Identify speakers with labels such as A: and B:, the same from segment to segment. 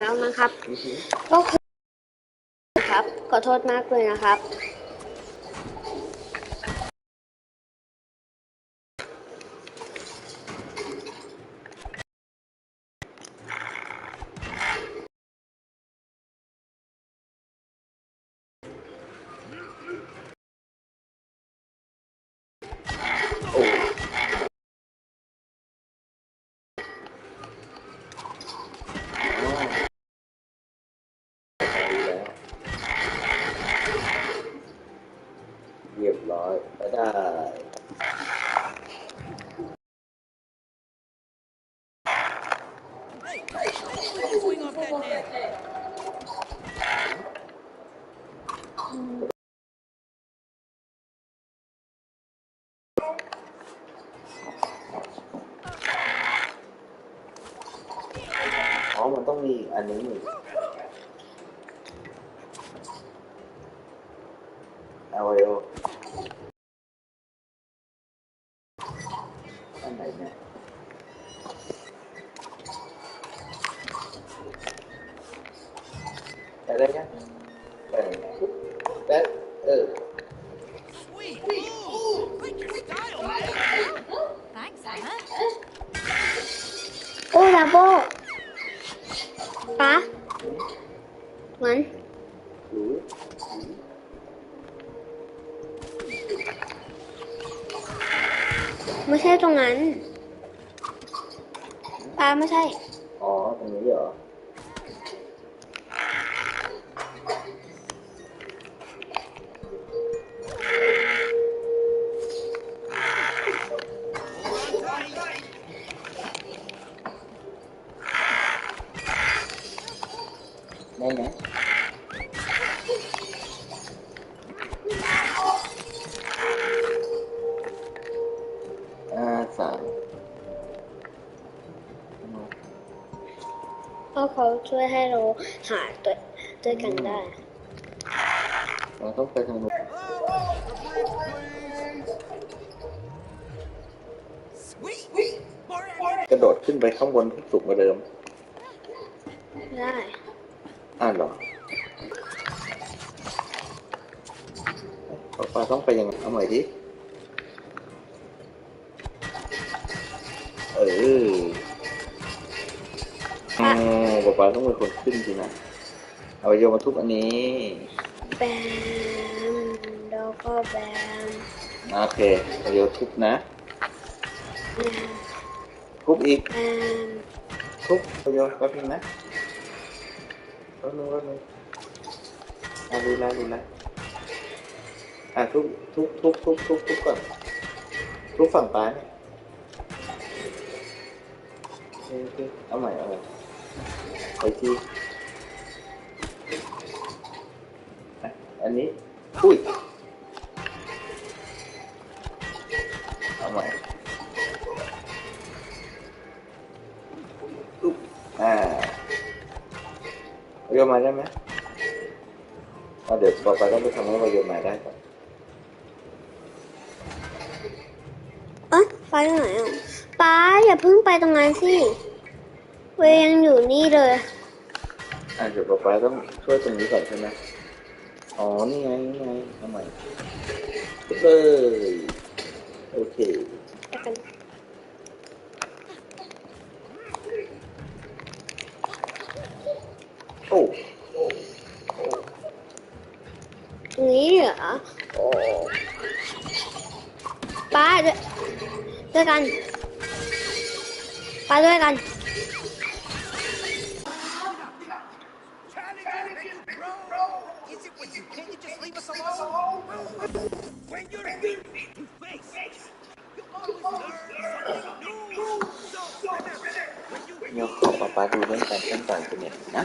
A: แล้วนะครับก็คือครับ ขอโทษมากเลยนะครับ
B: มันต้องมีอีกอันนึงอีกเอาเร็วอันไหนเนี่ยได้แล้วยังได้แล้วเออ
C: Sweet. Ooh,
A: ป๊าเหมือ
B: น
A: ไม่ใช่ตรงนั้นปลาไม่ใช่
B: อ๋อ ตรงนี้เหรอ
A: ราะเขาช่วยให้เราหาตัวด้วยกันได้
B: เราต้องไปทางนู้น
C: Sweet. More ammunition.
B: กระโดดขึ้นไปข้างบนที่สูงกว่าเดิม
A: ได้
B: อ่านเหรอป๊าป๊าต้องไปยังไงเอาใหม่ดิเอออ๋ อป๊าป๊าต้องเป็นคนขึ้นสินะเอาไปโยนมาทุบอันนี้
A: แบมแล้วก็แบม
B: โอเคเอาโยนทุบนะ ทุบอีก
A: แบม
B: ทุบเอาโยนแป๊บนึงนะแป๊บนึงแป๊บนึงอะดูแลดูแลอะทุบทุบทุบทุบทุบทุบก่อนทุบฝั่งซ้ายเนี่ยโอเคโอเคเอาใหม่เอาใหม่ ไปที่อันนี้ อุ้ย เอาใหม่อุ๊บอ่าโยนมาได้ไหมเอาเดี๋ยวต่อไปต้องไปทำให้มาโยนมาได้ก่อน
A: เอ๊ะไปไหนอะป้าอย่าเพิ่งไปตรงนั้นสิ เวยังอยู่นี่เลย
B: อะเดี๋ยวป๊าป๊าต้องช่วยตรงนี้ก่อนใช่ไหมอ๋อ นี่ไง นี่ไงทำไมเลยโอเค
A: ไปกัน
B: โอ้
A: ตรงนี้เหรอโอ้ป้าด้วยด้วยกันป้าด้วยกัน
B: ป้าดูเรื่องการเล่อนไหวคุณเนี่ยนะ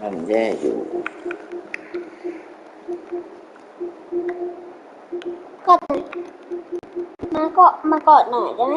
B: มันแย่อยู่
A: ก็มาเกาะมาเกาะหน่อยได้ไหม